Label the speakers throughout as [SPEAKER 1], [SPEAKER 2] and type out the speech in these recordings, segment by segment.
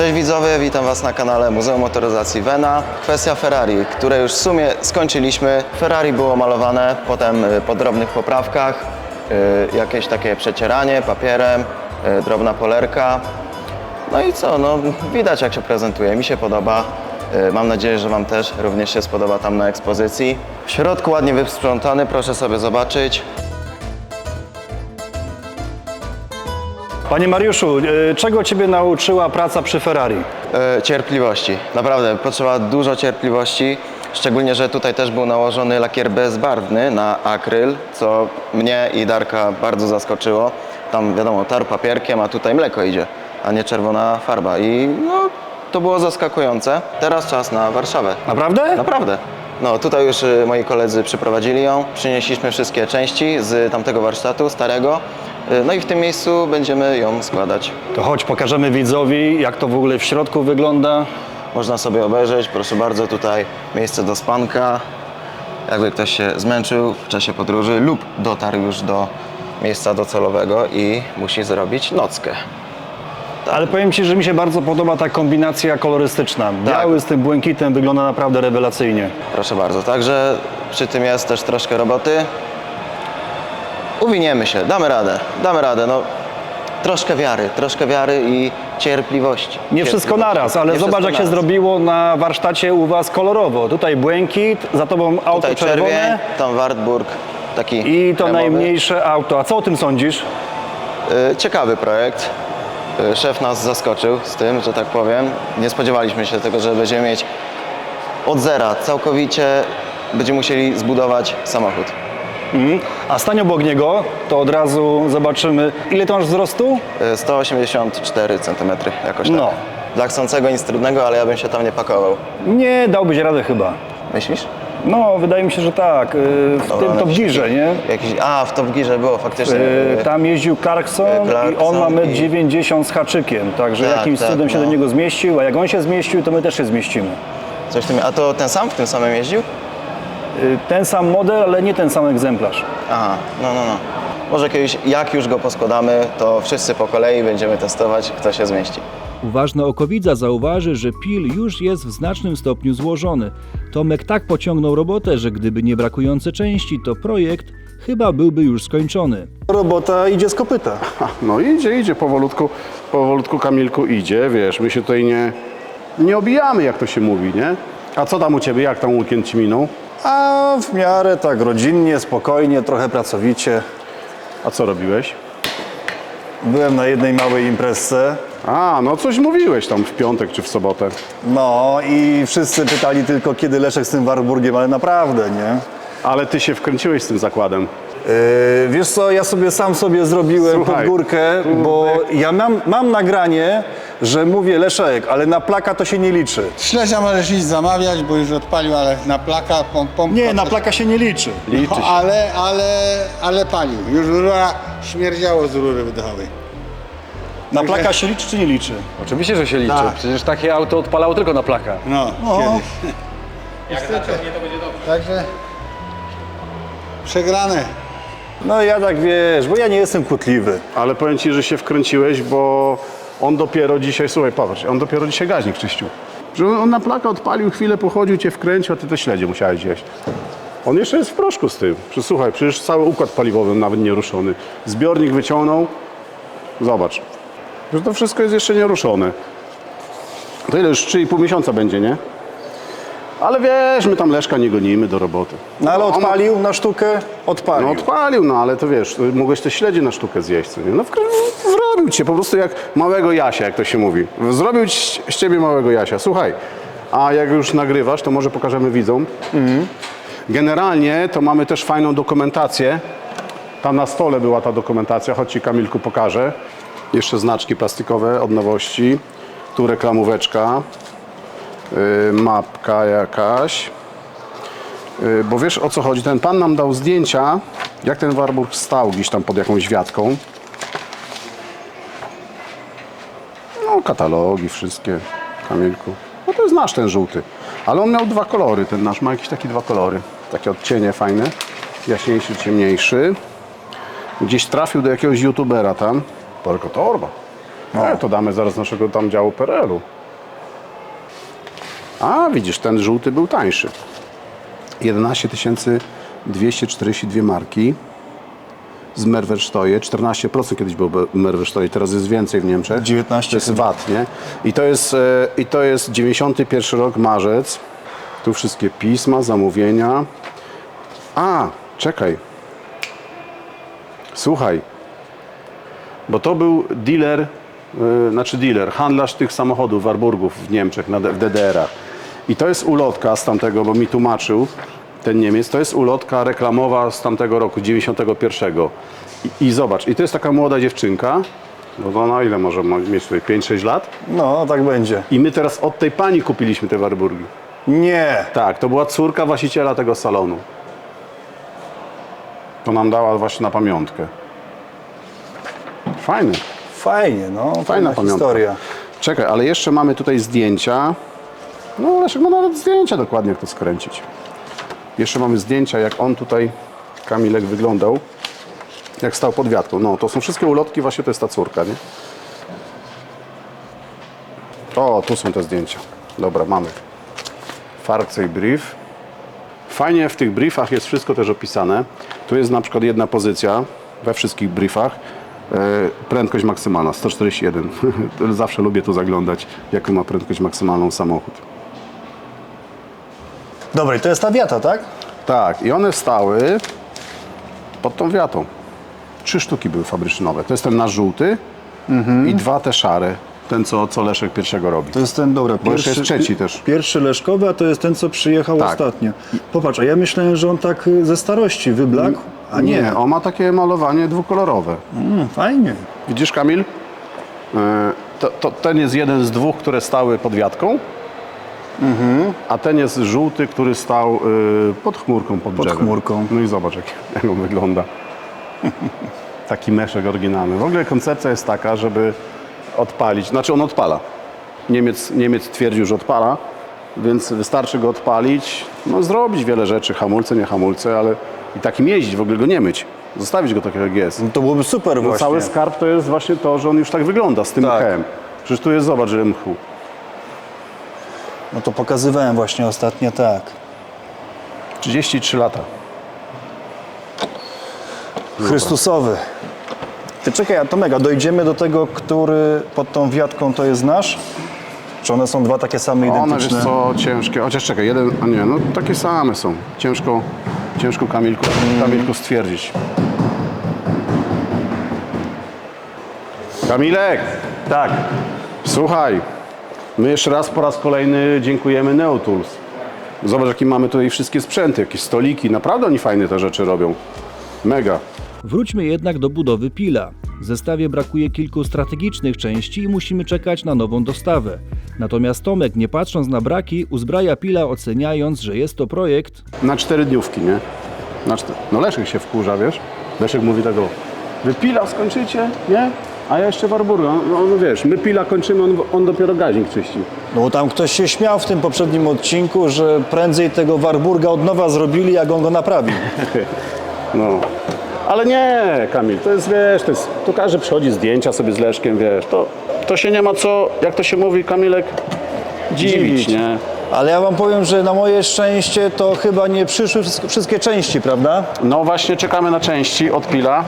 [SPEAKER 1] Cześć widzowie, witam Was na kanale Muzeum Motoryzacji Vena. Kwestia Ferrari, które już w sumie skończyliśmy. Ferrari było malowane, potem y, po drobnych poprawkach, y, jakieś takie przecieranie papierem, y, drobna polerka. No i co, no widać jak się prezentuje, mi się podoba. Mam nadzieję, że Wam też również się spodoba tam na ekspozycji. W środku ładnie wysprzątany, proszę sobie zobaczyć.
[SPEAKER 2] Panie Mariuszu, e, czego Ciebie nauczyła praca przy Ferrari?
[SPEAKER 1] E, cierpliwości. Naprawdę potrzeba dużo cierpliwości. Szczególnie, że tutaj też był nałożony lakier bezbarwny na akryl, co mnie i Darka bardzo zaskoczyło. Tam wiadomo, tar papierkiem, a tutaj mleko idzie, a nie czerwona farba. I no, to było zaskakujące. Teraz czas na Warszawę.
[SPEAKER 2] Naprawdę?
[SPEAKER 1] Naprawdę. No, tutaj już y, moi koledzy przyprowadzili ją. Przynieśliśmy wszystkie części z tamtego warsztatu starego. Y, No i w tym miejscu będziemy ją składać.
[SPEAKER 2] To chodź, pokażemy widzowi, jak to w ogóle w środku wygląda.
[SPEAKER 1] Można sobie obejrzeć, proszę bardzo, tutaj miejsce do spanka. Jakby ktoś się zmęczył w czasie podróży lub dotarł już do miejsca docelowego i musi zrobić nockę.
[SPEAKER 2] Ale powiem Ci, że mi się bardzo podoba ta kombinacja kolorystyczna. Biały z tym błękitem wygląda naprawdę rewelacyjnie.
[SPEAKER 1] Proszę bardzo, także przy tym jest też troszkę roboty. Uwiniemy się, damy radę, damy radę. No, troszkę wiary, troszkę wiary i cierpliwości.
[SPEAKER 2] Nie wszystko naraz, ale
[SPEAKER 1] Nie
[SPEAKER 2] zobacz
[SPEAKER 1] wszystko
[SPEAKER 2] jak się
[SPEAKER 1] naraz.
[SPEAKER 2] zrobiło na warsztacie u Was kolorowo. Tutaj błękit, za Tobą auto
[SPEAKER 1] Tutaj czerwień,
[SPEAKER 2] czerwone
[SPEAKER 1] tam Wartburg, taki
[SPEAKER 2] i to
[SPEAKER 1] kremowy.
[SPEAKER 2] najmniejsze auto. A co o tym sądzisz?
[SPEAKER 1] Y, Ciekawy projekt. Y, Szef nas zaskoczył z tym, że tak powiem. Nie spodziewaliśmy się tego, że będziemy mieć od zera całkowicie będziemy musieli zbudować samochód.
[SPEAKER 2] Mhm. A obok niego, to od razu zobaczymy, ile to masz wzrostu?
[SPEAKER 1] Y, 184 cm jakoś tak.
[SPEAKER 2] No.
[SPEAKER 1] Dla chcącego nic trudnego, ale ja bym się tam nie pakował.
[SPEAKER 2] Nie, dałbyś radę chyba.
[SPEAKER 1] Myślisz?
[SPEAKER 2] No, wydaje mi się, że tak. Yy, W
[SPEAKER 1] Dobra,
[SPEAKER 2] tym Top
[SPEAKER 1] jakiś-
[SPEAKER 2] Gearze, nie?
[SPEAKER 1] Jakiś, a, w Top Gearze było faktycznie.
[SPEAKER 2] Yy, Tam jeździł Clarkson,
[SPEAKER 1] Yy,
[SPEAKER 2] i on
[SPEAKER 1] Clarkson
[SPEAKER 2] ma metr
[SPEAKER 1] i-
[SPEAKER 2] 90 z haczykiem, także
[SPEAKER 1] Tak,
[SPEAKER 2] jakimś
[SPEAKER 1] tak,
[SPEAKER 2] cudem się
[SPEAKER 1] no.
[SPEAKER 2] do niego zmieścił, a jak on się zmieścił, to my też się zmieścimy.
[SPEAKER 1] Coś w tym, a to ten sam w tym samym jeździł?
[SPEAKER 2] Yy, Ten sam model, ale nie ten sam egzemplarz.
[SPEAKER 1] Aha, no, no, no. Może kiedyś, jak już go poskładamy, to wszyscy po kolei będziemy testować, kto się zmieści.
[SPEAKER 3] Uważny okowidza zauważy, że pil już jest w znacznym stopniu złożony. Tomek tak pociągnął robotę, że gdyby nie brakujące części, to projekt chyba byłby już skończony.
[SPEAKER 2] Robota idzie z kopyta.
[SPEAKER 4] No idzie, idzie powolutku, powolutku Kamilku idzie, wiesz, my się tutaj nie, nie obijamy, jak to się mówi, nie? A co tam u Ciebie, jak tam weekend Ci minął?
[SPEAKER 2] A w miarę tak rodzinnie, spokojnie, trochę pracowicie.
[SPEAKER 4] A co robiłeś?
[SPEAKER 2] Byłem na jednej małej imprezce.
[SPEAKER 4] A, no coś mówiłeś tam w piątek czy w sobotę.
[SPEAKER 5] No i wszyscy pytali tylko, kiedy Leszek z tym Warburgiem, ale naprawdę, nie?
[SPEAKER 4] Ale Ty się wkręciłeś z tym zakładem.
[SPEAKER 5] Yy, wiesz co, ja sobie sam sobie zrobiłem
[SPEAKER 4] Słuchaj,
[SPEAKER 5] pod górkę, bo ja mam, mam nagranie, że mówię Leszek, ale na plaka to się nie liczy.
[SPEAKER 6] Śledzia możesz iść zamawiać, bo już odpalił, ale na plaka, pom, pom,
[SPEAKER 2] Nie,
[SPEAKER 6] pom-
[SPEAKER 2] na plaka się nie liczy.
[SPEAKER 6] no, ale, ale, ale palił. Już rura śmierdziało z rury wydechowej.
[SPEAKER 2] Na plaka się liczy czy nie liczy?
[SPEAKER 7] Oczywiście, że się liczy.
[SPEAKER 6] Tak.
[SPEAKER 7] Przecież takie auto odpalało tylko na plaka.
[SPEAKER 6] No, kiedyś. Jak to nie to będzie dobrze. Także przegrane.
[SPEAKER 5] No ja tak wiesz, bo ja nie jestem kłótliwy.
[SPEAKER 4] Ale powiem Ci, że się wkręciłeś, bo on dopiero dzisiaj, słuchaj, popatrz, on dopiero dzisiaj gaźnik czyścił. Że on, na plaka odpalił, chwilę pochodził, Cię wkręcił, a Ty te śledzie musiałeś jeść. On jeszcze jest w proszku z tym. Przecież, słuchaj, przecież cały układ paliwowy nawet nie ruszony. Zbiornik wyciągnął, zobacz, że to wszystko jest jeszcze nieruszone. To ile już 3,5 miesiąca będzie, nie? Ale wiesz, my tam Leszka nie gonimy do roboty.
[SPEAKER 5] No ale odpalił na sztukę, odpalił.
[SPEAKER 4] no odpalił, no ale to wiesz, mogłeś te śledzie na sztukę zjeść, co nie? No wkra- zrobił cię po prostu jak małego Jasia, jak to się mówi. Zrobił ci- z ciebie małego Jasia. Słuchaj, a jak już nagrywasz, to może pokażemy widzom. Generalnie to mamy też fajną dokumentację. Tam na stole była ta dokumentacja, choć ci Kamilku pokażę. Jeszcze znaczki plastikowe od nowości. Tu reklamóweczka. Yy, mapka jakaś. Y, Bo wiesz o co chodzi? Ten pan nam dał zdjęcia, jak ten Warburg stał gdzieś tam pod jakąś wiatką. No, katalogi wszystkie, Kamilku. No to jest nasz ten żółty. Ale on miał dwa kolory, ten nasz ma jakieś takie dwa kolory. Takie odcienie fajne. Jaśniejszy, ciemniejszy. Gdzieś trafił do jakiegoś youtubera tam. Tylko torba. No. to damy zaraz naszego tam działu PRL-u. A, widzisz, ten żółty był tańszy. 11 242 marki z Merwersteuje. 14% kiedyś był Merwersteuje, teraz jest więcej w Niemczech.
[SPEAKER 5] 19
[SPEAKER 4] To jest VAT, nie? I to jest, e, i to jest 91 rok, marzec. Tu wszystkie pisma, zamówienia. A, czekaj. Słuchaj, bo to był dealer, yy, znaczy dealer, handlarz tych samochodów Warburgów w Niemczech, na, w DDR-ach. I to jest ulotka z tamtego, bo mi tłumaczył ten Niemiec, to jest ulotka reklamowa z tamtego roku, 91. I, I zobacz, i to jest taka młoda dziewczynka, no ona ile może ma- mieć tutaj, 5-6 lat?
[SPEAKER 5] No, tak będzie.
[SPEAKER 4] I my teraz od tej pani kupiliśmy te Warburgi.
[SPEAKER 5] Nie.
[SPEAKER 4] Tak, to była córka właściciela tego salonu. To nam dała właśnie na pamiątkę. Fajny.
[SPEAKER 5] Fajnie, no.
[SPEAKER 4] Fajna
[SPEAKER 5] Fajna
[SPEAKER 4] pamiątka.
[SPEAKER 5] historia.
[SPEAKER 4] Czekaj, ale jeszcze mamy tutaj zdjęcia. No Leszek ma nawet zdjęcia dokładnie, jak to skręcić. Jeszcze mamy zdjęcia, jak on tutaj, Kamilek, wyglądał. Jak stał pod wiatką. No, to są wszystkie ulotki, właśnie to jest ta córka, nie? O, tu są te zdjęcia. Dobra, mamy. Farkcej brief. Fajnie w tych briefach jest wszystko też opisane. Tu jest na przykład jedna pozycja we wszystkich briefach. E, prędkość maksymalna 141. Zawsze lubię tu zaglądać, jaką ma prędkość maksymalną samochód.
[SPEAKER 5] Dobra, i to jest ta wiata, tak?
[SPEAKER 4] Tak, i one stały pod tą wiatą. Trzy sztuki były fabrycznie. To jest ten nasz żółty i dwa te szare. Ten, co, co Leszek pierwszego robi.
[SPEAKER 5] To jest ten, dobra,
[SPEAKER 4] Bo jeszcze jest trzeci też.
[SPEAKER 5] Pierwszy Leszkowy, a to jest ten, co przyjechał
[SPEAKER 4] Tak.
[SPEAKER 5] ostatnio. Popatrz, a ja myślałem, że on tak y, ze starości wyblakł, a nie.
[SPEAKER 4] Nie, on ma takie malowanie dwukolorowe.
[SPEAKER 5] Mm, fajnie.
[SPEAKER 4] Widzisz, Kamil? E, To, to, ten jest jeden z dwóch, które stały pod wiatką, a ten jest żółty, który stał y, pod chmurką, pod, drzewem.
[SPEAKER 5] chmurką.
[SPEAKER 4] No i zobacz, jak, jak on wygląda. Taki meszek oryginalny. W ogóle koncepcja jest taka, żeby odpalić, znaczy on odpala. Niemiec, Niemiec twierdził, że odpala, więc wystarczy go odpalić, no zrobić wiele rzeczy, hamulce, nie hamulce, ale i takim jeździć, w ogóle go nie myć. Zostawić go takiego jak jest.
[SPEAKER 5] No to byłoby super
[SPEAKER 4] No
[SPEAKER 5] właśnie.
[SPEAKER 4] cały skarb to jest właśnie to, że on już tak wygląda z tym
[SPEAKER 5] Tak.
[SPEAKER 4] mchem. Przecież tu jest, zobacz, że mchu.
[SPEAKER 5] No to pokazywałem właśnie ostatnio, tak.
[SPEAKER 4] 33 lata.
[SPEAKER 5] Chrystusowy. Ty czekaj, a Tomek, a dojdziemy do tego, który pod tą wiatką to jest nasz? Czy one są dwa takie same
[SPEAKER 4] One,
[SPEAKER 5] identyczne?
[SPEAKER 4] wiesz co, ciężkie. Chociaż czekaj, jeden, a nie, no takie same są. Ciężko, ciężko Kamilku, Kamilku stwierdzić. Kamilek!
[SPEAKER 5] Tak.
[SPEAKER 4] Słuchaj, my jeszcze raz po raz kolejny dziękujemy Neotools. Zobacz, jakie mamy tutaj wszystkie sprzęty, jakieś stoliki. Naprawdę oni fajne te rzeczy robią. Mega.
[SPEAKER 3] Wróćmy jednak do budowy Pila. W zestawie brakuje kilku strategicznych części i musimy czekać na nową dostawę. Natomiast Tomek, nie patrząc na braki, uzbraja Pila oceniając, że jest to projekt,
[SPEAKER 4] Na cztery dniówki, nie? Na cztery. No Leszek się wkurza, wiesz? Leszek mówi tego, wy pila skończycie, nie? A ja jeszcze Warburga. No, no wiesz, my pila kończymy, on, on dopiero gaźnik czyści.
[SPEAKER 5] No bo tam ktoś się śmiał w tym poprzednim odcinku, że prędzej tego Warburga od nowa zrobili, jak on go naprawił.
[SPEAKER 4] No. Ale nie, Kamil, to jest, wiesz, to jest, tu każdy przychodzi zdjęcia sobie z Leszkiem, wiesz, to, to się nie ma co, jak to się mówi, Kamilek, dziwić,
[SPEAKER 5] Dziwić.
[SPEAKER 4] nie?
[SPEAKER 5] Ale ja wam powiem, że na moje szczęście to chyba nie przyszły wszystkie- wszystkie części, prawda?
[SPEAKER 4] No właśnie czekamy na części od Pila.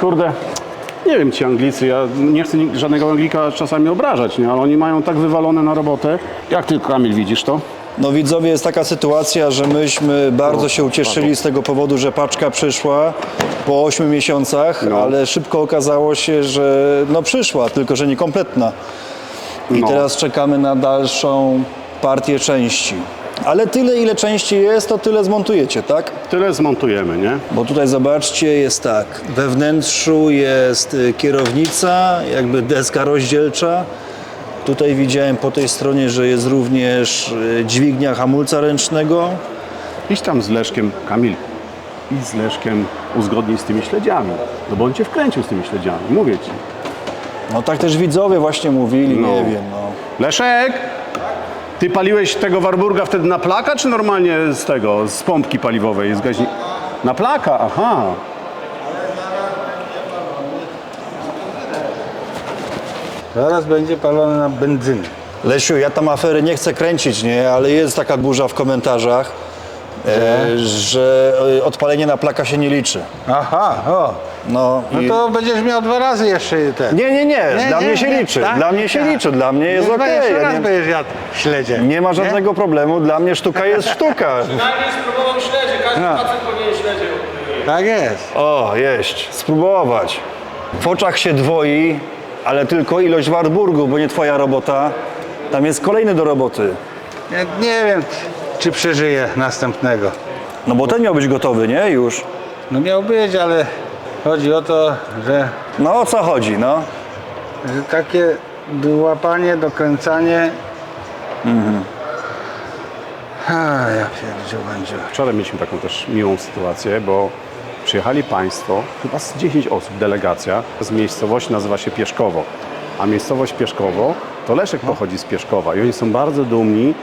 [SPEAKER 4] Kurde, nie wiem ci Anglicy, ja nie chcę żadnego Anglika czasami obrażać, nie? ale oni mają tak wywalone na robotę. Jak ty Kamil widzisz to?
[SPEAKER 5] No widzowie, jest taka sytuacja, że myśmy bardzo się ucieszyli z tego powodu, że paczka przyszła po 8 miesiącach,
[SPEAKER 4] No.
[SPEAKER 5] ale szybko okazało się, że no przyszła, tylko że niekompletna. I
[SPEAKER 4] No.
[SPEAKER 5] teraz czekamy na dalszą partię części. Ale tyle, ile części jest, to tyle zmontujecie, tak?
[SPEAKER 4] Tyle zmontujemy, nie?
[SPEAKER 5] Bo tutaj zobaczcie, jest tak, we wnętrzu jest y, kierownica, jakby deska rozdzielcza. Tutaj widziałem po tej stronie, że jest również y, dźwignia hamulca ręcznego.
[SPEAKER 4] Idź tam z Leszkiem, Kamil, idź z Leszkiem uzgodnij z tymi śledziami, no bo on cię wkręcił z tymi śledziami, mówię ci.
[SPEAKER 5] No tak też widzowie właśnie mówili,
[SPEAKER 4] No.
[SPEAKER 5] nie wiem, no.
[SPEAKER 4] Leszek! Ty paliłeś tego Warburga wtedy na plaka, czy normalnie z tego, z pompki paliwowej, z gaźnika? Na plaka, aha.
[SPEAKER 6] Zaraz będzie palony na benzynę.
[SPEAKER 5] Lesiu, ja tam afery nie chcę kręcić, nie? Ale jest taka burza w komentarzach, e, że e, odpalenie na plaka się nie liczy.
[SPEAKER 6] Aha, o.
[SPEAKER 5] No,
[SPEAKER 6] No
[SPEAKER 5] i
[SPEAKER 6] to będziesz miał dwa razy jeszcze ten.
[SPEAKER 2] Nie, nie, nie,
[SPEAKER 6] Nie,
[SPEAKER 2] dla
[SPEAKER 6] nie,
[SPEAKER 2] mnie się
[SPEAKER 6] nie,
[SPEAKER 2] liczy.
[SPEAKER 6] tak?
[SPEAKER 2] Dla mnie się
[SPEAKER 6] Tak.
[SPEAKER 2] liczy, dla mnie jest
[SPEAKER 6] Jeszcze
[SPEAKER 2] okej. Ja
[SPEAKER 6] raz
[SPEAKER 2] nie,
[SPEAKER 6] będziesz jadł śledzie.
[SPEAKER 2] nie ma żadnego problemu, dla mnie sztuka jest sztuka.
[SPEAKER 6] Tak jest.
[SPEAKER 2] O, jeść, spróbować. W oczach się dwoi, ale tylko ilość Wartburgu, bo nie twoja robota. Tam jest kolejny do roboty.
[SPEAKER 6] Ja nie wiem, czy przeżyję następnego.
[SPEAKER 2] No bo ten miał być gotowy, nie? Już.
[SPEAKER 6] No miał być, ale chodzi o to, że,
[SPEAKER 2] No o co chodzi, no?
[SPEAKER 6] że takie łapanie, dokręcanie. A, ja pierdziu będzie.
[SPEAKER 4] Wczoraj mieliśmy taką też miłą sytuację, bo przyjechali Państwo, chyba z 10 osób, delegacja z miejscowości nazywa się Pieszkowo. A miejscowość Pieszkowo to Leszek pochodzi z Pieszkowa i oni są bardzo dumni,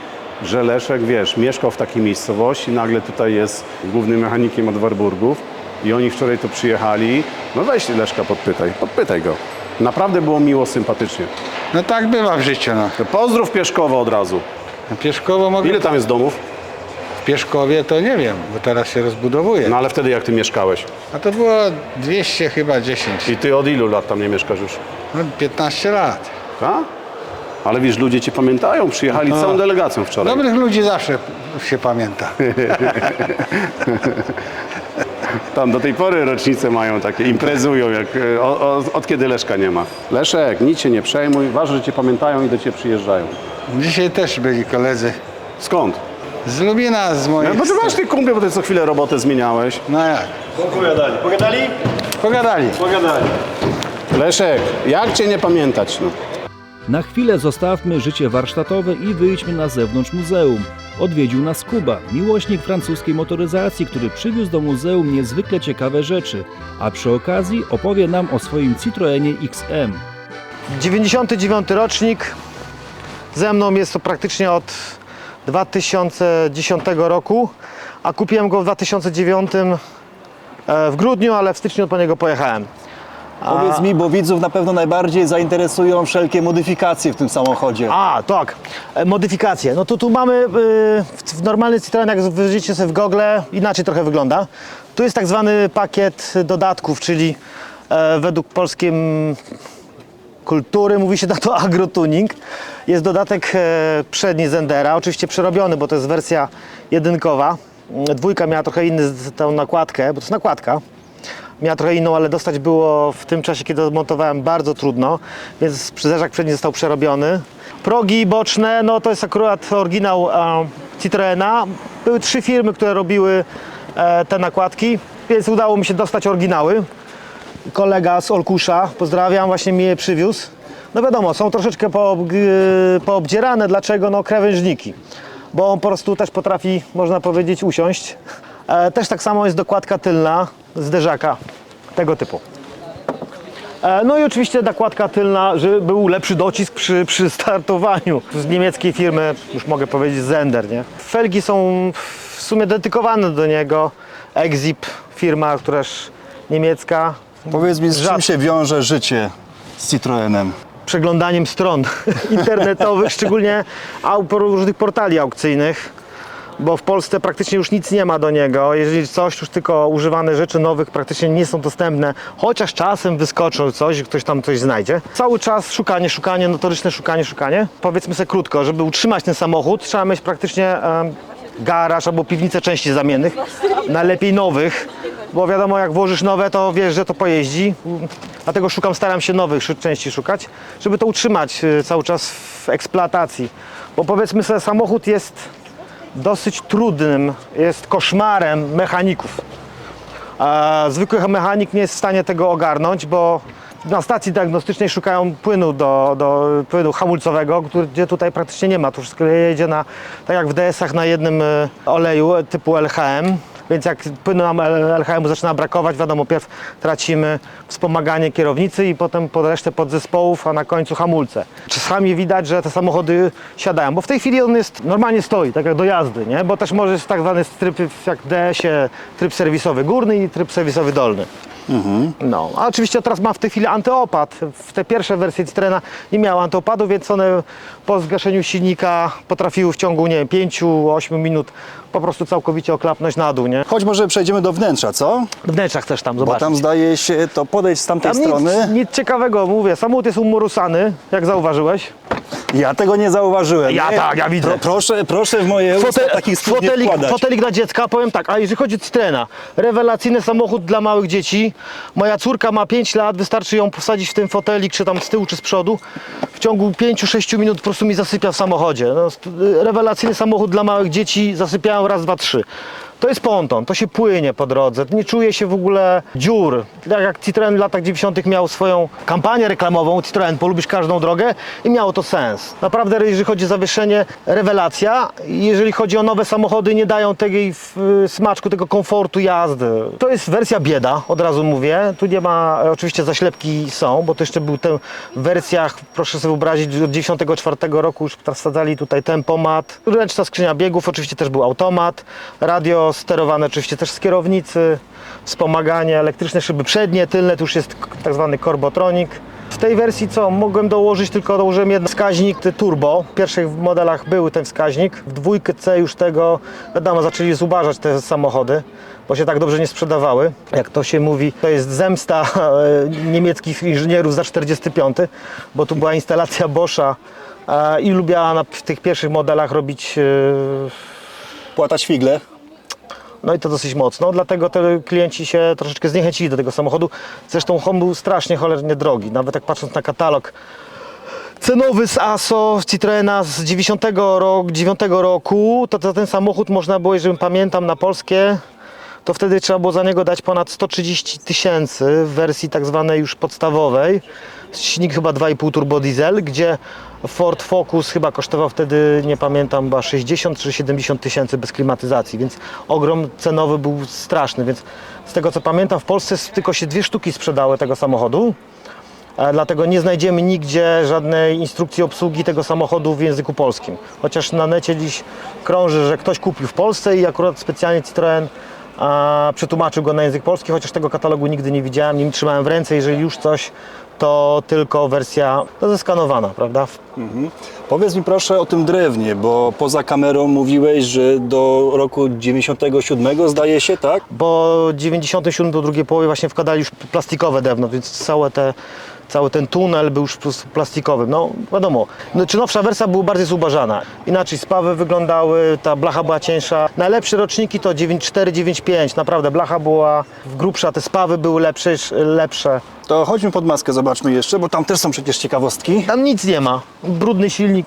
[SPEAKER 4] że Leszek, wiesz, mieszkał w takiej miejscowości, nagle tutaj jest głównym mechanikiem od Warburgów i oni wczoraj tu przyjechali. No weź Leszka podpytaj, podpytaj go. Naprawdę było miło, sympatycznie.
[SPEAKER 6] No tak bywa w życiu, no.
[SPEAKER 4] To pozdrów Pieszkowo od razu.
[SPEAKER 6] Na Pieszkowo mogę...
[SPEAKER 4] Ile tam jest domów?
[SPEAKER 6] W Pieszkowie to nie wiem, bo teraz się rozbudowuje.
[SPEAKER 4] No ale wtedy jak ty mieszkałeś?
[SPEAKER 6] A to było 200 chyba 10.
[SPEAKER 4] I ty od ilu lat tam nie mieszkasz już?
[SPEAKER 6] No, 15 lat.
[SPEAKER 4] Tak? Ale wiesz, ludzie cię pamiętają, przyjechali całą delegacją wczoraj.
[SPEAKER 6] Dobrych ludzi zawsze się pamięta.
[SPEAKER 4] Tam do tej pory rocznice mają takie, imprezują, jak, e, o, o, od kiedy Leszka nie ma. Leszek, nic się nie przejmuj, ważne, że cię pamiętają i do ciebie przyjeżdżają.
[SPEAKER 6] Dzisiaj też byli koledzy
[SPEAKER 4] Skąd?
[SPEAKER 6] z Lubina, z moich...
[SPEAKER 4] No, bo ty masz ty kumple, bo ty co chwilę robotę zmieniałeś.
[SPEAKER 6] No jak?
[SPEAKER 2] Pogadali. Pogadali?
[SPEAKER 6] Pogadali.
[SPEAKER 2] Pogadali.
[SPEAKER 4] Leszek, jak cię nie pamiętać? No?
[SPEAKER 3] Na chwilę zostawmy życie warsztatowe i wyjdźmy na zewnątrz muzeum. Odwiedził nas Kuba, miłośnik francuskiej motoryzacji, który przywiózł do muzeum niezwykle ciekawe rzeczy, a przy okazji opowie nam o swoim Citroenie XM.
[SPEAKER 8] 99 rocznik. Ze mną jest to praktycznie od 2010 roku, a kupiłem go w 2009 e, w grudniu, ale w styczniu po niego pojechałem.
[SPEAKER 5] Powiedz mi, bo widzów na pewno najbardziej zainteresują wszelkie modyfikacje w tym samochodzie.
[SPEAKER 8] A, tak, e, modyfikacje. No to tu mamy y, w, w normalny Citroen, jak wyjrzycie sobie w Google, inaczej trochę wygląda. Tu jest tak zwany pakiet dodatków, czyli e, według polskiej mm, kultury mówi się na to agrotuning. Jest dodatek e, przedni Zendera, oczywiście przerobiony, bo to jest wersja jedynkowa. Mm, Dwójka miała trochę inną tą nakładkę, bo to jest nakładka. Miała trochę inną, ale dostać było w tym czasie, kiedy montowałem bardzo trudno, więc zderzak przedni został przerobiony. Progi boczne, no to jest akurat oryginał e, Citroena. Były trzy firmy, które robiły e, te nakładki, więc udało mi się dostać oryginały kolega z Olkusza, pozdrawiam, właśnie mi je przywiózł. No wiadomo, są troszeczkę y, poobdzierane, dlaczego? No krawężniki, bo on po prostu też potrafi, można powiedzieć, usiąść. E, też tak samo jest dokładka tylna zderzaka tego typu. E, No i oczywiście nakładka tylna, żeby był lepszy docisk przy, przy startowaniu. Z niemieckiej firmy, już mogę powiedzieć Zender, nie? Felgi są w sumie dedykowane do niego. Exip, firma, któraż niemiecka.
[SPEAKER 5] Powiedz mi, z czym
[SPEAKER 8] Rzadko.
[SPEAKER 5] się wiąże życie z Citroenem?
[SPEAKER 8] przeglądaniem stron internetowych, szczególnie różnych portali aukcyjnych, bo w Polsce praktycznie już nic nie ma do niego. Jeżeli coś, już tylko używane rzeczy nowych praktycznie nie są dostępne, chociaż czasem wyskoczą coś, ktoś tam coś znajdzie. Cały czas szukanie, szukanie, notoryczne szukanie, szukanie. Powiedzmy sobie krótko, żeby utrzymać ten samochód, trzeba mieć praktycznie garaż albo piwnicę części zamiennych, najlepiej nowych, bo wiadomo jak włożysz nowe, to wiesz, że to pojeździ. Dlatego szukam, staram się nowych części szukać, żeby to utrzymać y, cały czas w eksploatacji. Bo powiedzmy sobie, samochód jest dosyć trudnym, jest koszmarem mechaników. Zwykły mechanik nie jest w stanie tego ogarnąć, bo na stacji diagnostycznej szukają płynu do, do płynu hamulcowego, gdzie tutaj praktycznie nie ma. Tu wszystko jedzie na, tak jak w DS-ach na jednym e, oleju typu LHM. Więc jak płynu nam LHM zaczyna brakować, wiadomo, pierw tracimy wspomaganie kierownicy i potem pod resztę podzespołów, a na końcu hamulce. Czasami widać, że te samochody siadają, bo w tej chwili on jest normalnie stoi, tak jak do jazdy, nie? Bo też może jest tak zwany tryb jak DS-ie, tryb serwisowy górny i tryb serwisowy dolny. No, a oczywiście teraz ma w tej chwili antyopad. W te pierwsze wersje Citroena nie miały antyopadu, więc one po zgaszeniu silnika potrafiły w ciągu, nie wiem, 5-8 minut po prostu całkowicie oklapnąć na dół, nie?
[SPEAKER 2] Chodź może przejdziemy do wnętrza, co?
[SPEAKER 8] Wnętrza chcesz tam
[SPEAKER 2] Bo
[SPEAKER 8] zobaczyć.
[SPEAKER 2] tam zdaje się to podejść z tamtej
[SPEAKER 8] Tam nic,
[SPEAKER 2] strony.
[SPEAKER 8] nic ciekawego, mówię, samochód jest umurusany, jak zauważyłeś.
[SPEAKER 2] Ja tego nie zauważyłem.
[SPEAKER 8] Ja
[SPEAKER 2] nie?
[SPEAKER 8] tak, ja widzę.
[SPEAKER 2] proszę, proszę w moje usta takich słów nie
[SPEAKER 8] fotelik,
[SPEAKER 2] wkładać.
[SPEAKER 8] fotelik dla dziecka, powiem tak, a jeżeli chodzi o Citroena, rewelacyjny samochód dla małych dzieci. Moja córka ma 5 lat, wystarczy ją posadzić w ten fotelik, czy tam z tyłu, czy z przodu. W ciągu 5-6 minut po prostu mi zasypia w samochodzie. No, st- rewelacyjny samochód dla małych dzieci, zasypiają raz, dwa, trzy. To jest ponton, to się płynie po drodze, nie czuje się w ogóle dziur. Tak jak Citroen w latach 90. miał swoją kampanię reklamową, Citroen polubisz każdą drogę i miało to sens. Naprawdę jeżeli chodzi o zawieszenie, rewelacja. Jeżeli chodzi o nowe samochody, nie dają tej w, smaczku, tego komfortu jazdy. To jest wersja bieda, od razu mówię. Tu nie ma, oczywiście zaślepki są, bo to jeszcze był ten w wersjach, proszę sobie wyobrazić, od 94 roku już wsadzali tutaj tempomat, ręczna skrzynia biegów, oczywiście też był automat, radio sterowane oczywiście też z kierownicy, wspomaganie, elektryczne szyby przednie, tylne, to już jest tak zwany Corbotronic. W tej wersji co? Mogłem dołożyć, tylko dołożyłem jeden wskaźnik turbo. W pierwszych modelach był ten wskaźnik. W dwójkę C już tego, wiadomo, zaczęli zubażać te samochody, bo się tak dobrze nie sprzedawały. Jak to się mówi, to jest zemsta e, niemieckich inżynierów za 45, bo tu była instalacja Boscha e, i lubiała na, w tych pierwszych modelach robić e,
[SPEAKER 2] Płatać figle.
[SPEAKER 8] No i to dosyć mocno, dlatego te klienci się troszeczkę zniechęcili do tego samochodu. Zresztą on był strasznie cholernie drogi, nawet jak patrząc na katalog cenowy z ASO Citroena z 90 roku, 9 roku, to za ten samochód można było, jeżeli pamiętam, na polskie, to wtedy trzeba było za niego dać ponad 130 tysięcy w wersji tak zwanej już podstawowej. Silnik chyba 2,5 turbo diesel, gdzie Ford Focus chyba kosztował wtedy, nie pamiętam, chyba 60 czy 70 tysięcy bez klimatyzacji, więc ogrom cenowy był straszny, więc z tego co pamiętam w Polsce tylko się dwie sztuki sprzedały tego samochodu. E, Dlatego nie znajdziemy nigdzie żadnej instrukcji obsługi tego samochodu w języku polskim. Chociaż na necie dziś krąży, że ktoś kupił w Polsce i akurat specjalnie Citroen a, przetłumaczył go na język polski, chociaż tego katalogu nigdy nie widziałem, nie trzymałem w ręce. Jeżeli już coś, to tylko wersja no, zeskanowana, prawda?
[SPEAKER 2] Powiedz mi proszę o tym drewnie, bo poza kamerą mówiłeś, że do roku 97 zdaje się, tak?
[SPEAKER 8] bo 97 do drugiej połowy właśnie wkładali już plastikowe drewno, więc całe te, cały ten tunel był już po prostu plastikowy. No wiadomo, no, czy nowsza wersja była bardziej zubażana. Inaczej spawy wyglądały, ta blacha była cieńsza. Najlepsze roczniki to 94, 95, naprawdę blacha była grubsza, te spawy były lepsze, lepsze.
[SPEAKER 2] To chodźmy pod maskę, zobaczmy jeszcze, bo tam też są przecież ciekawostki.
[SPEAKER 8] Tam nic nie ma, brudny silnik.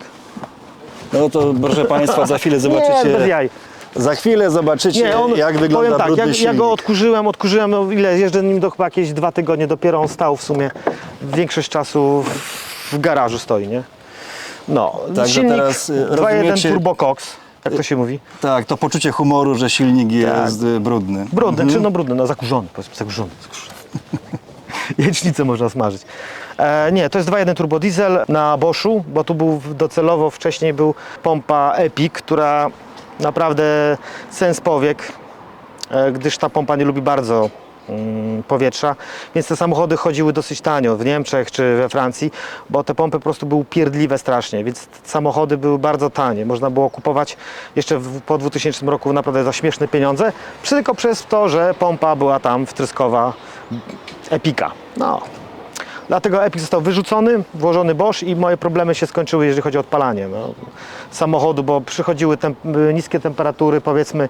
[SPEAKER 2] No to proszę Państwa, za chwilę zobaczycie.
[SPEAKER 8] Nie, bez jaj.
[SPEAKER 2] Za chwilę zobaczycie,
[SPEAKER 8] Nie, on,
[SPEAKER 2] jak wygląda
[SPEAKER 8] powiem tak,
[SPEAKER 2] brudny
[SPEAKER 8] ja, ja go odkurzyłem, odkurzyłem, no ile, jeżdżę nim do chyba jakieś dwa tygodnie, dopiero on stał w sumie, większość czasu w, w garażu stoi, nie? No,
[SPEAKER 2] Także
[SPEAKER 8] silnik
[SPEAKER 2] teraz, y,
[SPEAKER 8] 2.1
[SPEAKER 2] rozumiecie-
[SPEAKER 8] Turbo Cox, jak to się mówi?
[SPEAKER 2] Tak, to poczucie humoru, że silnik jest y, brudny.
[SPEAKER 8] Brudny, czy no brudny, no zakurzony, powiedzmy zakurzony. zakurzony. Jajecznicę można smażyć. E, nie, to jest 2.1 turbo diesel na Boschu, bo tu był docelowo wcześniej był pompa Epic, która naprawdę sens powiek, e, gdyż ta pompa nie lubi bardzo mm, powietrza, więc te samochody chodziły dosyć tanio w Niemczech czy we Francji, bo te pompy po prostu były pierdliwe strasznie, więc samochody były bardzo tanie. Można było kupować jeszcze w, po 2000 roku naprawdę za śmieszne pieniądze, tylko przez to, że pompa była tam wtryskowa Epika. No. Dlatego Epic został wyrzucony, włożony Bosch i moje problemy się skończyły, jeżeli chodzi o odpalanie no, samochodu, bo przychodziły tem niskie temperatury, powiedzmy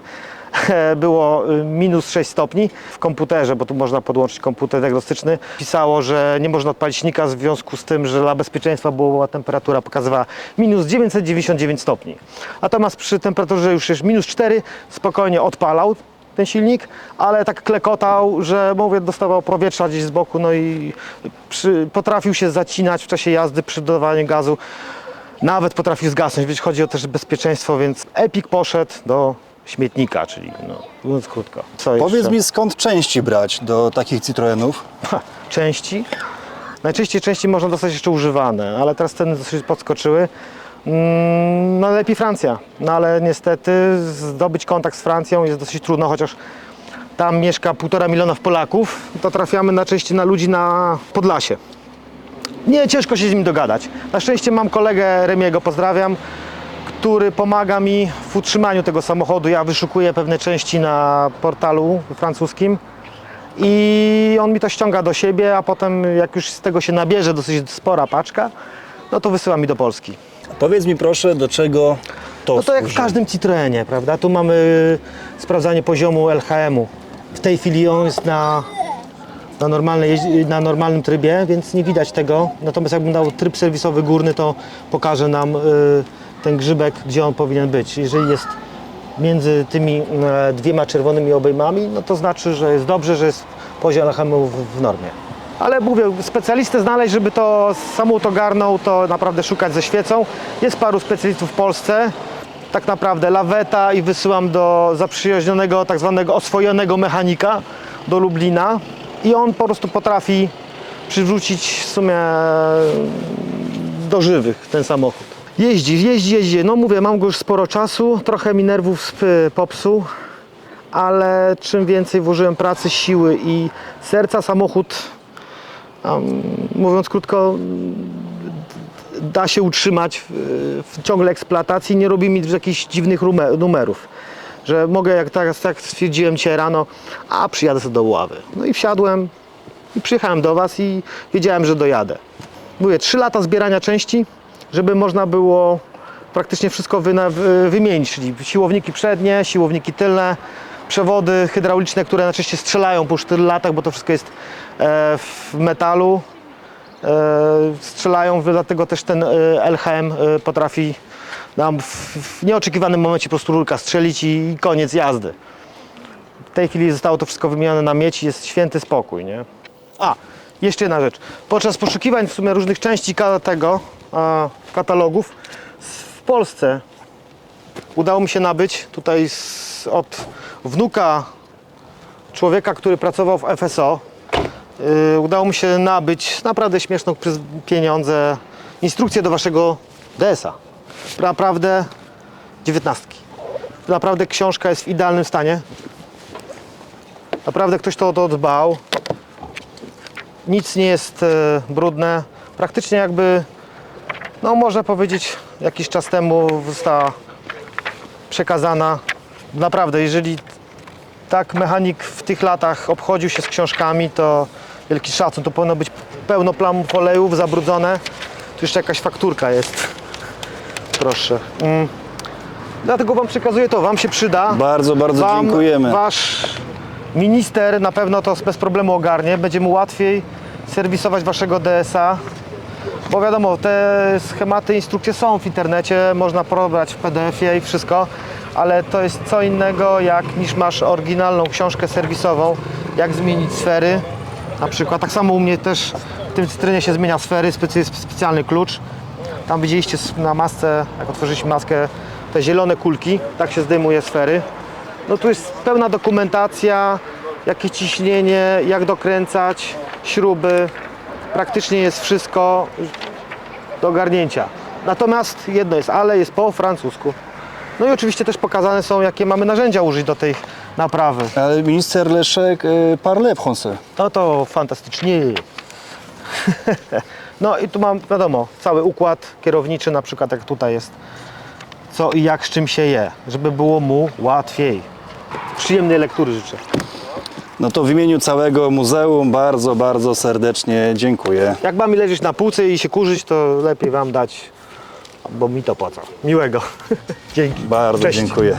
[SPEAKER 8] było y, minus 6 stopni w komputerze, bo tu można podłączyć komputer diagnostyczny. Pisało, że nie można odpalić silnika w związku z tym, że dla bezpieczeństwa była temperatura pokazywała minus 999 stopni. Natomiast przy temperaturze już jest minus 4 spokojnie odpalał ten silnik, ale tak klekotał, że mówię, dostawał powietrza gdzieś z boku, no i przy, potrafił się zacinać w czasie jazdy przy dodawaniu gazu. Nawet potrafił zgasnąć, więc chodzi o też bezpieczeństwo, więc Epic poszedł do śmietnika, czyli no, mówiąc krótko. Co
[SPEAKER 2] Powiedz
[SPEAKER 8] jeszcze?
[SPEAKER 2] mi, skąd części brać do takich Citroenów?
[SPEAKER 8] Ha, części. Najczęściej części można dostać jeszcze używane, ale teraz ceny dosyć podskoczyły. Mm, No lepiej Francja, no ale niestety zdobyć kontakt z Francją jest dosyć trudno, chociaż tam mieszka półtora miliona Polaków, to trafiamy na części na ludzi na Podlasie. Nie, ciężko się z nim dogadać. Na szczęście mam kolegę Remiego, pozdrawiam, który pomaga mi w utrzymaniu tego samochodu. Ja wyszukuję pewne części na portalu francuskim i on mi to ściąga do siebie, a potem jak już z tego się nabierze dosyć spora paczka, no to wysyła mi do Polski.
[SPEAKER 5] Powiedz mi proszę, do czego to
[SPEAKER 8] No to jak w
[SPEAKER 5] służy?
[SPEAKER 8] każdym Citroenie, prawda? Tu mamy sprawdzanie poziomu LHM-u. W tej chwili on jest na, na, normalnej, jeździ- na normalnym trybie, więc nie widać tego. Natomiast jakbym dał tryb serwisowy górny, to pokaże nam y, ten grzybek, gdzie on powinien być. Jeżeli jest między tymi e, dwiema czerwonymi obejmami, no to znaczy, że jest dobrze, że jest poziom LHM-u w, w normie. Ale mówię, specjalistę znaleźć, żeby to samochód ogarnął, to naprawdę szukać ze świecą. Jest paru specjalistów w Polsce. Tak naprawdę laweta i wysyłam do zaprzyjaźnionego, tak zwanego oswojonego mechanika do Lublina i on po prostu potrafi przywrócić w sumie do żywych ten samochód. Jeździ, jeździ, jeździ. No mówię, mam go już sporo czasu, trochę mi nerwów popsuł, ale czym więcej włożyłem pracy, siły i serca, samochód, mówiąc krótko, da się utrzymać w, w ciągle eksploatacji, nie robi mi jakichś dziwnych numerów. Że mogę, jak tak, tak stwierdziłem dzisiaj rano, a przyjadę sobie do Ławy. No i wsiadłem i przyjechałem do Was i wiedziałem, że dojadę. Mówię, 3 lata zbierania części, żeby można było praktycznie wszystko wymienić, czyli siłowniki przednie, siłowniki tylne, przewody hydrauliczne, które najczęściej strzelają po już tylu latach, bo to wszystko jest w metalu. E, strzelają, dlatego też ten e, LHM e, potrafi nam w, nieoczekiwanym momencie po prostu rurka strzelić i, koniec jazdy. W tej chwili zostało to wszystko wymienione na mieć i jest święty spokój, nie? A, jeszcze jedna rzecz. Podczas poszukiwań w sumie różnych części tego katalogów w Polsce udało mi się nabyć tutaj z, od wnuka człowieka, który pracował w FSO. Yy, udało mi się nabyć naprawdę śmieszną przez pieniądze instrukcję do waszego DS-a. Naprawdę dziewiętnastki. Naprawdę książka jest w idealnym stanie. Naprawdę ktoś to o to dbał. Nic nie jest e, brudne. Praktycznie jakby, no można powiedzieć, jakiś czas temu została przekazana. Naprawdę, jeżeli tak mechanik w tych latach obchodził się z książkami, to wielki szacun. To powinno być pełno plamów olejów zabrudzone. Tu jeszcze jakaś fakturka jest. Proszę. Mm. Dlatego Wam przekazuję to, Wam się przyda.
[SPEAKER 5] Bardzo, bardzo
[SPEAKER 8] Wam,
[SPEAKER 5] dziękujemy.
[SPEAKER 8] Wasz minister na pewno to bez problemu ogarnie. Będzie mu łatwiej serwisować Waszego DSA. Bo wiadomo, te schematy, instrukcje są w internecie, można pobrać w PDF-ie i wszystko, ale to jest co innego jak niż masz oryginalną książkę serwisową, jak zmienić sfery. Na przykład, tak samo u mnie też w tym cytrynie się zmienia sfery, specjalny klucz. Tam widzieliście na masce, jak otworzyliśmy maskę, te zielone kulki, tak się zdejmuje sfery. No tu jest pełna dokumentacja, jakie ciśnienie, jak dokręcać, śruby. Praktycznie jest wszystko do ogarnięcia. Natomiast jedno jest ale, jest po francusku. No i oczywiście też pokazane są, jakie mamy narzędzia użyć do tej naprawy.
[SPEAKER 5] Ale minister Leszek y, parle français.
[SPEAKER 8] No to fantastycznie. No i tu mam, wiadomo, cały układ kierowniczy, na przykład jak tutaj jest, co i jak z czym się je, żeby było mu łatwiej. Przyjemnej lektury życzę.
[SPEAKER 5] No to w imieniu całego muzeum bardzo, bardzo serdecznie dziękuję.
[SPEAKER 8] Jak mam mi leżeć na półce i się kurzyć, to lepiej Wam dać, bo mi to po co. Miłego. Dzięki.
[SPEAKER 5] Bardzo
[SPEAKER 8] Cześć.
[SPEAKER 5] dziękuję.